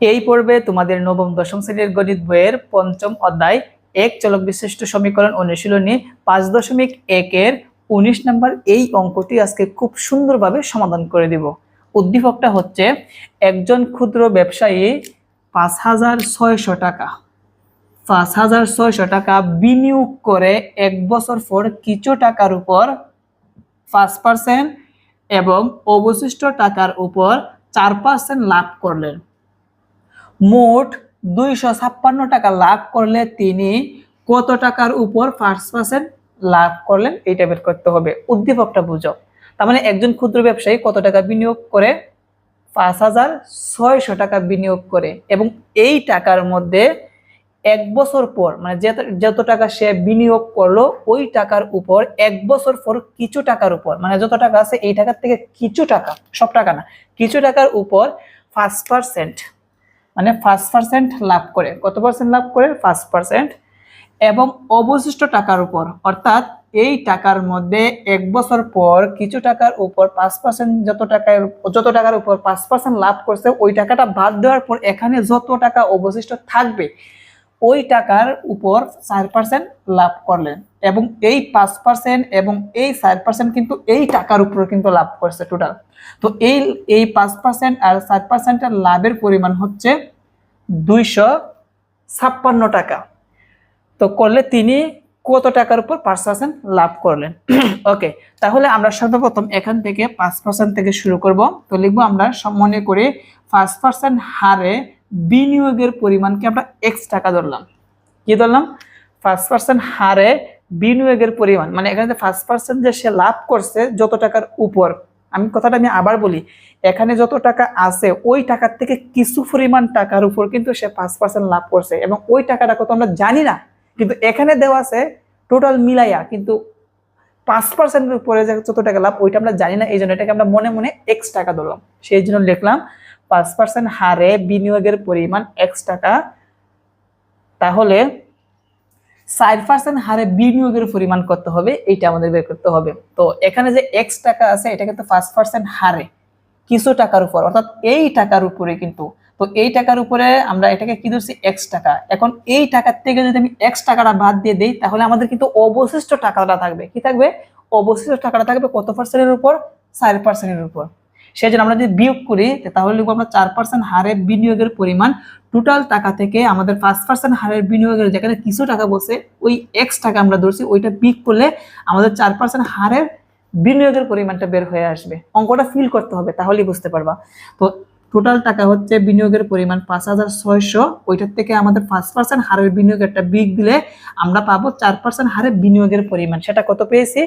এই পর্বে তোমাদের নবম, দশম শ্রেণির গণিত বইয়ের পঞ্চম অধ্যায় এক চলক বিশিষ্ট সমীকরণ অনুশীলনী পাঁচ দশমিক একের উনিশ নম্বর এই অঙ্কটি আজকে খুব সুন্দরভাবে সমাধান করে দিব। উদ্দীপকটা হচ্ছে, একজন ক্ষুদ্র ব্যবসায়ী পাঁচ হাজার ছয়শো টাকা, পাঁচ হাজার ছয়শো টাকা বিনিয়োগ করে এক বছর পর কিছু টাকার উপর পাঁচ পার্সেন্ট এবং অবশিষ্ট টাকার উপর চার পার্সেন্ট লাভ করলেন। মোট দুইশো ছাপ্পান্ন টাকা লাভ করলে তিনি কত টাকার উপর ফার্স্ট পার্সেন্ট লাভ করলেন এইটা বের করতে হবে? উদ্দীপকটা বুঝো। তার মানে একজন ক্ষুদ্র ব্যবসায়ী কত টাকা বিনিয়োগ করে? পাঁচ হাজার ছয়শো টাকা বিনিয়োগ করে এবং এই টাকার মধ্যে এক বছর পর মানে যত টাকা সে বিনিয়োগ করল, ওই টাকার উপর এক বছর পর কিছু টাকার উপর মানে যত টাকা আছে এই টাকার থেকে কিছু টাকা, সব টাকা না, কিছু টাকার উপর পাঁচ পার্সেন্ট মানে পাঁচ পার্সেন্ট লাভ করে। কত পার্সেন্ট লাভ করে? পাঁচ পার্সেন্ট এবং অবশিষ্ট টাকার উপর। অর্থাৎ এই টাকার মধ্যে এক বছর পর কিছু টাকার উপর পাঁচ পার্সেন্ট যত টাকার যত টাকার উপর পাঁচ পার্সেন্ট লাভ করছে, ওই টাকাটা বাদ দেওয়ার পর এখানে যত টাকা অবশিষ্ট থাকবে ওই টাকার উপর চার পার্সেন্ট লাভ করলেন এবং এই পাঁচ পার্সেন্ট এবং এই চার পার্সেন্ট কিন্তু এই টাকার উপর কিন্তু লাভ করছে টোটাল তো এই এই পাঁচ পার্সেন্ট আর চার পার্সেন্টের লাভের পরিমাণ হচ্ছে দুইশো ছাপ্পান্ন টাকা। তো করলে তিনি কত টাকার উপর পাঁচ পার্সেন্ট লাভ করলেন? ওকে তাহলে আমরা সর্বপ্রথম এখান থেকে পাঁচ পার্সেন্ট থেকে শুরু করব। তো লিখব আমরা মনে করে পাঁচ পার্সেন্ট হারে বিনিয়োগের পরিমাণকে আমরা এক্স টাকা ধরলাম। কি ধরলাম? পাঁচ পার্সেন্ট হারে বিনিয়োগের পরিমাণ মানে এখানে ফার্স্ট পার্সেন্ট যে সে লাভ করছে যত টাকার উপর, আমি কথাটা আমি আবার বলি, এখানে যত টাকা আছে, ওই টাকার থেকে কিছু পরিমাণ টাকার উপর কিন্তু সে পাঁচ পার্সেন্ট লাভ করছে এবং ওই টাকাটা কত আমরা জানি না, কিন্তু এখানে দেওয়া আছে টোটাল মিলাইয়া, কিন্তু পাঁচ পার্সেন্টের উপরে যত টাকা লাভ, ওইটা আমরা জানি না এই জন্য এটাকে আমরা মনে মনে এক্স টাকা ধরলাম। সেই জন্য লিখলাম পাঁচ পার্সেন্ট হারে বিনিয়োগের পরিমাণ এক্স টাকা, তাহলে চার পার্সেন্ট হারে বিনিয়োগের পরিমাণ করতে হবে, এইটা আমাদের বের করতে হবে। তো এখানে যে এক্স টাকা আছে, এটা কিন্তু পাঁচ পার্সেন্ট হারে কিছু টাকার উপর, অর্থাৎ এই টাকার উপরে কিন্তু। তো এই টাকার উপরে আমরা এটাকে কি ধরছি? এক্স টাকা। এখন এই টাকার থেকে যদি আমি এক্স টাকাটা বাদ দিয়ে দেই, তাহলে আমাদের কিন্তু অবশিষ্ট টাকাটা থাকবে। কি থাকবে? অবশিষ্ট টাকাটা থাকবে কত পার্সেন্টের উপর? চার পার্সেন্টের উপর। সেই জন্য আমরা যদি বিয়োগ করি তাহলে লিখব আমরা চার পার্সেন্ট হারে বিনিয়োগের পরিমাণ। টোটাল টাকা থেকে আমাদের পাঁচ পার্সেন্ট হারের বিনিয়োগের যেখানে কিছু টাকা বসে, ওই এক্স টাকা আমরা ধরছি, ওইটা বিয়োগ করলে আমাদের চার পার্সেন্ট হারের বিনিয়োগের পরিমাণটা বের হয়ে আসবে। অঙ্কটা ফিল করতে হবে, তাহলেই বুঝতে পারবা। তো টোটাল টাকা হচ্ছে বিনিয়োগের পরিমাণ পাঁচ হাজার ছয়শো, ওইটার থেকে আমাদের পাঁচ পার্সেন্ট হারের বিনিয়োগেরটা বিগ দিলে আমরা পাবো চার পার্সেন্ট হারের বিনিয়োগের পরিমাণ। সেটা কত পেয়েছি?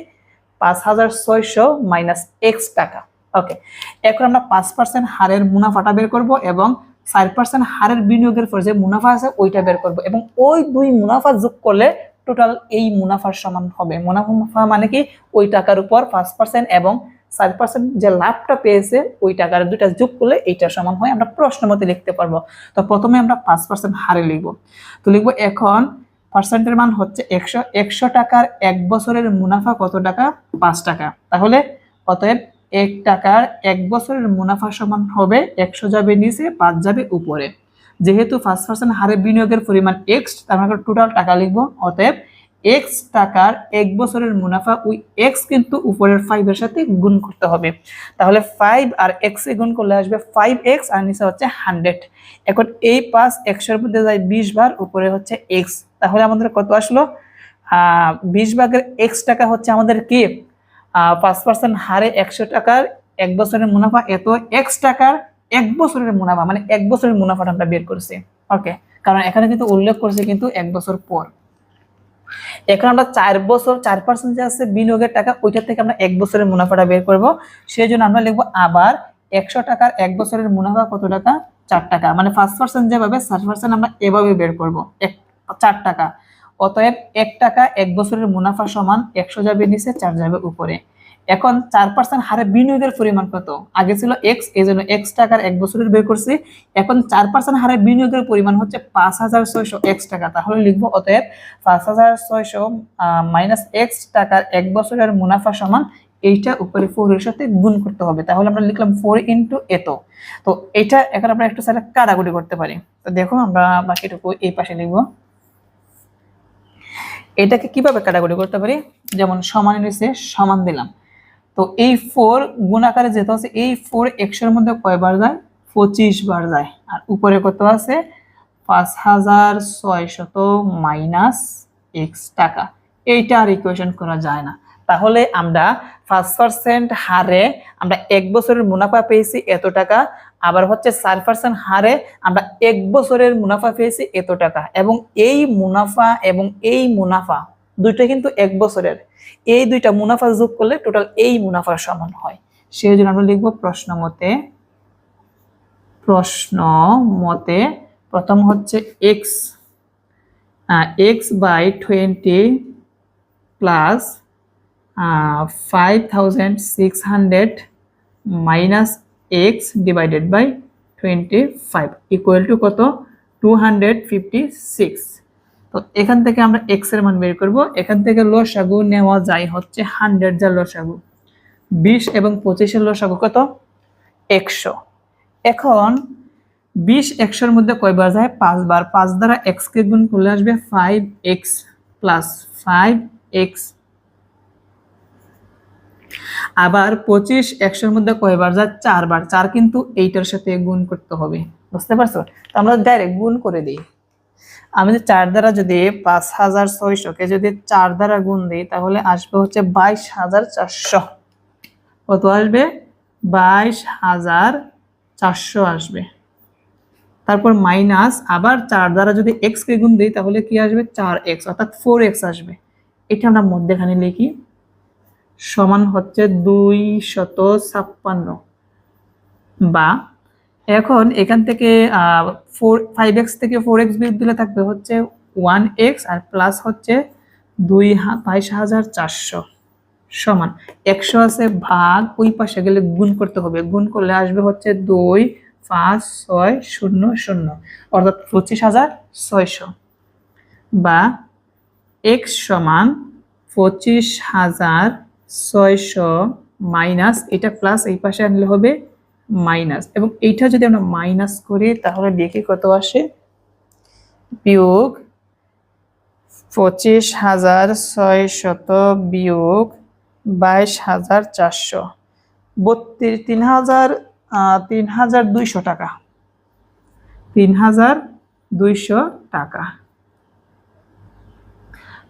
পাঁচ হাজার ছয়শো মাইনাস এক্স টাকা। ওকে এখন আমরা পাঁচ পার্সেন্ট হারের মুনাফাটা বের করব এবং চার পার্সেন্ট হারের বিনিয়োগের পর যে মুনাফা আছে ওইটা বের করব এবং ওই দুই মুনাফা যোগ করলে টোটাল এই মুনাফার সমান হবে। মুনাফা মানে কি? ওই টাকার উপর পাঁচ পার্সেন্ট এবং চার পার্সেন্ট যে লাভটা পেয়েছে ওই টাকার দুইটা যোগ করলে এইটা সমান হয়। আমরা প্রশ্ন মতে লিখতে পারব। তো প্রথমে আমরা পাঁচ পার্সেন্ট হারে লিখব। তো লিখব এখন পার্সেন্টের মান হচ্ছে একশো একশো টাকার এক বছরের মুনাফা কত টাকা? পাঁচ টাকা। তাহলে অতএব এক টাকার এক বছরের মুনাফা সমান হবে একশো যাবে নিচে, পাঁচ যাবে উপরে। যেহেতু ফার্স্ট পার্সেন্ট হারে বিনিয়োগের পরিমাণ এক্স তার মানে টোটাল টাকা লিখব। অতএব এক্স টাকার এক বছরের মুনাফা ওই এক্স কিন্তু উপরের ফাইভের সাথে গুণ করতে হবে। তাহলে ফাইভ আর এক্স গুণ করলে আসবে ফাইভ এক্স আর নিচে হচ্ছে হান্ড্রেড এখন এই পাঁচ একশোর মধ্যে যায় বিশ বার, উপরে হচ্ছে এক্স তাহলে আমাদের কত আসলো? বিশ ভাগের এক্স টাকা হচ্ছে আমাদের কি? পাঁচ পার্সেন্ট হারে একশো টাকার এক বছরের মুনাফা, এত এক্স টাকার এক বছরের মুনাফা মানে এক বছরের মুনাফাটা আমরা বের করছি। ওকে কারণ এখানে কিন্তু উল্লেখ করছে কিন্তু এক বছর পর। এখন আমরা চার বছর, চার পার্সেন্ট যে আছে বিনিয়োগের টাকা, ওইটার থেকে আমরা এক বছরের মুনাফাটা বের করব। সেই জন্য আমরা লিখব আবার একশো টাকার এক বছরের মুনাফা কত টাকা? চার টাকা। মানে ফার্স্ট পার্সেন্ট যেভাবে, চার পার্সেন্ট আমরা এভাবে বের করব। এক, চার টাকা। অতএব এক টাকা এক বছরের মুনাফা সমান একশো যাবে নিচে, চার যাবে উপরে। এখন চার পার্সেন্ট হারে বিনিয়োগের পরিমাণ কত? আগে ছিল এক্স এই জন্য এক্স টাকার এক বছরের বের করছি। এখন চার পার্সেন্ট হারে বিনিয়োগের পরিমাণ হচ্ছে পাঁচ হাজার ছয়শো এক্স টাকা। তাহলে লিখব, অতএব পাঁচ হাজার ছয়শো মাইনাস এক্স টাকার এক বছরের মুনাফা সমান এইটা উপরে ফোর এর সাথে গুণ করতে হবে। তাহলে আমরা লিখলাম ফোর ইন্টু এত। তো এটা এখন আমরা একটু সাইডে কাটাকুটি করতে পারি। তো দেখো আমরা বাকিটুকু এই পাশে লিখব। এটাকে কীভাবে কাটাকুটি করতে পারি? যেমন সমান নিচে সমান দিলাম। তো এই ফোর গুণ আকারে যেহেতু আছে, এই ফোর একশোর মধ্যে কয়বার যায়? পঁচিশ বার যায়। আর উপরে কত আছে? পাঁচ হাজার ছয়শত মাইনাস এক্স টাকা। এইটা আর ইকুয়েশন করা যায় না। তাহলে আমরা পাঁচ পার্সেন্ট হারে আমরা এক বছরের মুনাফা পেয়েছি এত টাকা। আবার হচ্ছে চার পার্সেন্ট হারে আমরা এক বছরের মুনাফা পেয়েছি এত টাকা। এবং এই মুনাফা এবং এই মুনাফা দুইটা কিন্তু এক বছরের। এই দুইটা মুনাফা যোগ করলে টোটাল এই মুনাফার সমান হয়। সেই জন্য আমরা লিখব প্রশ্ন মতে প্রশ্ন মতে প্রথম হচ্ছে x x by twenty plus five thousand six hundred minus x divided by twenty five equal to কত? টু হান্ড্রেড ফিফটি সিক্স তো এখান থেকে আমরা এক্সের মান বের করব। এখান থেকে লসাগু নেওয়া যায় হচ্ছে হান্ড্রেড যা লসাগু। বিশ এবং পঁচিশের লসাগু কত? একশো। এখন বিশ একশোর মধ্যে কয়বার যায়? পাঁচবার। পাঁচ দ্বারা এক্স কে গুণ করলে আসবে five x plus five x আবার পঁচিশ, একশোর মধ্যে কয়বার যায়? চারবার। চার কিন্তু এইটার সাথে গুণ করতে হবে। বুঝতে পারছ? তো আমরা ডাইরেক্ট গুণ করে দিই। আমি যদি চার দ্বারা যদি পাঁচ হাজার ছয়শকে যদি চার দ্বারা গুণ দিই, তাহলে আসবে হচ্ছে বাইশ হাজার চারশো। কত আসবে? বাইশ হাজার চারশো আসবে। তারপর মাইনাস, আবার চার দ্বারা যদি এক্স কে গুণ দিই, তাহলে কি আসবে? চার এক্স অর্থাৎ ফোর এক্স আসবে। এটা আমরা মধ্যেখানে লিখি। সমান হচ্ছে দুই শত ছাপ্পান্ন। বা এখন এখান থেকে ফোর ফাইভ এক্স থেকে ফোর এক্স বিয়োগ দিলে থাকবে হচ্ছে ওয়ান এক্স আর প্লাস হচ্ছে দুই বাইশ হাজার চারশো। সমান একশো আছে ভাগ, ওই পাশে গেলে গুণ করতে হবে। গুণ করলে আসবে হচ্ছে দুই, পাঁচ, ছয়, শূন্য শূন্য। অর্থাৎ পঁচিশ হাজার ছয়শো। বা এক্স সমান পঁচিশ হাজার ছয়শো মাইনাস, এটা প্লাস এই পাশে আনলে হবে মাইনাস। এবং এইটা যদি আমরা মাইনাস করি, তাহলে দেখি কত আসে? বিয়োগ পঁচিশ হাজার ছয়শত বিয়োগ বাইশ হাজার চারশো। বত্রিশ, তিন হাজার তিন হাজার দুইশো টাকা। তিন হাজার দুইশো টাকা।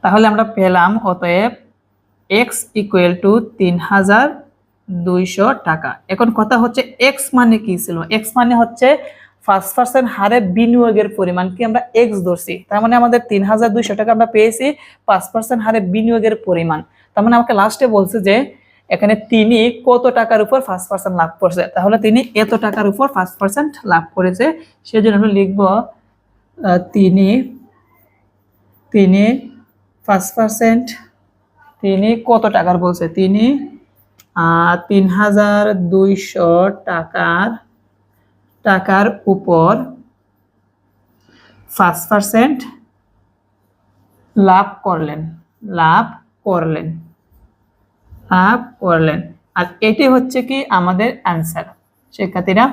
তাহলে আমরা পেলাম, অতএব এক্স ইকুয়াল টু তিন হাজার দুইশো টাকা। এখন কথা হচ্ছে এক্স মানে কি ছিল? এক্স মানে হচ্ছে ফার্স্ট পার্সেন্ট হারে বিনিয়োগের পরিমাণকে আমরা এক্স ধরছি? তার মানে আমাদের তিন হাজার দুইশো টাকা আমরা পেয়েছি পাঁচ পার্সেন্ট হারে বিনিয়োগের পরিমাণ। তার মানে আমাকে লাস্টে বলছে যে এখানে তিনি কত টাকার উপর ফার্স্ট পার্সেন্ট লাভ করছে? তাহলে তিনি এত টাকার উপর ফার্স্ট পার্সেন্ট লাভ করেছে। সেই জন্য আমরা লিখব তিনি তিনি ফার্স্ট পার্সেন্ট তিনি কত টাকার বলছে? তিনি তিন হাজার দুইশো টাকার টাকার উপর ফার্স্ট পার্সেন্ট লাভ করলেন লাভ করলেন লাভ করলেন। আর এটি হচ্ছে কি আমাদের অ্যান্সার শিক্ষার্থীরা?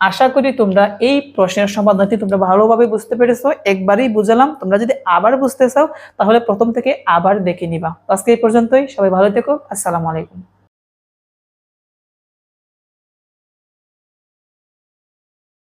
আশা করি তোমরা এই প্রশ্নের সমাধানটি তোমরা ভালোভাবে বুঝতে পেরেছ। একবারই বুঝালাম, তোমরা যদি আবার বুঝতে চাও, তাহলে প্রথম থেকে আবার দেখে নিবা। আজকে এই পর্যন্তই, সবাই ভালো থেকো, আসসালামু আলাইকুম।